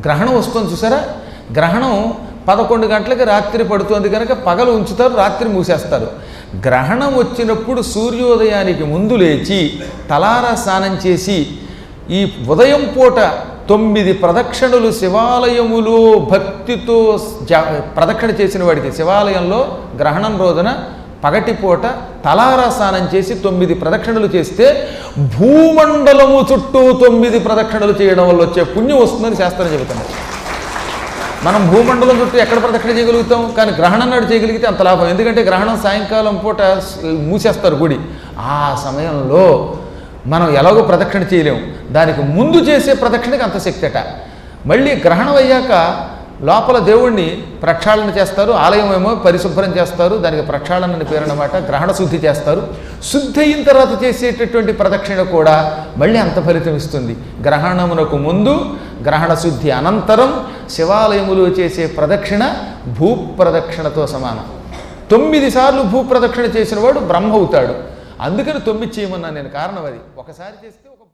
గ్రహణం వస్తుంది చూసారా? గ్రహణం పదకొండు గంటలకి రాత్రి పడుతుంది కనుక పగలు ఉంచుతారు రాత్రి మూసేస్తారు. గ్రహణం వచ్చినప్పుడు సూర్యోదయానికి ముందు లేచి తలారా స్నానం చేసి ఈ ఉదయం పూట తొమ్మిది ప్రదక్షిణలు శివాలయములో భక్తితో జ ప్రదక్షిణ చేసిన వాడికి శివాలయంలో గ్రహణం రోజున పగటిపూట తలారా స్నానం చేసి తొమ్మిది ప్రదక్షిణలు చేస్తే భూమండలము చుట్టూ తొమ్మిది ప్రదక్షిణలు చేయడం వల్ల వచ్చే పుణ్యం వస్తుందని శాస్త్రం చెబుతున్నారు మనం భూమండలం చుట్టూ ఎక్కడ ప్రదక్షిణ చేయగలుగుతాం? కానీ గ్రహణం నాడు చేయగలిగితే అంత లాభం. ఎందుకంటే గ్రహణం సాయంకాలం పూట మూసేస్తారు గుడి. ఆ సమయంలో మనం ఎలాగో ప్రదక్షిణ చేయలేము. దానికి ముందు చేసే ప్రదక్షిణకి అంత శక్తి అట. మళ్ళీ గ్రహణం అయ్యాక లోపల దేవుణ్ణి ప్రక్షాళన చేస్తారు ఆలయం ఏమో పరిశుభ్రం చేస్తారు దానికి ప్రక్షాళన అని పేరు అన్నమాట గ్రహణ శుద్ధి చేస్తారు. శుద్ధి అయిన తర్వాత చేసేటటువంటి ప్రదక్షిణ కూడా మళ్ళీ అంత ఫలితం ఇస్తుంది. గ్రహణమునకు ముందు గ్రహణ శుద్ధి అనంతరం శివాలయములో చేసే ప్రదక్షిణ భూప్రదక్షిణతో సమానం. తొమ్మిది సార్లు భూప్రదక్షిణ చేసిన వాడు బ్రహ్మ అవుతాడు. అందుకని తొమ్మిది చేయమన్నా నేను. కారణం అది. ఒకసారి చేస్తే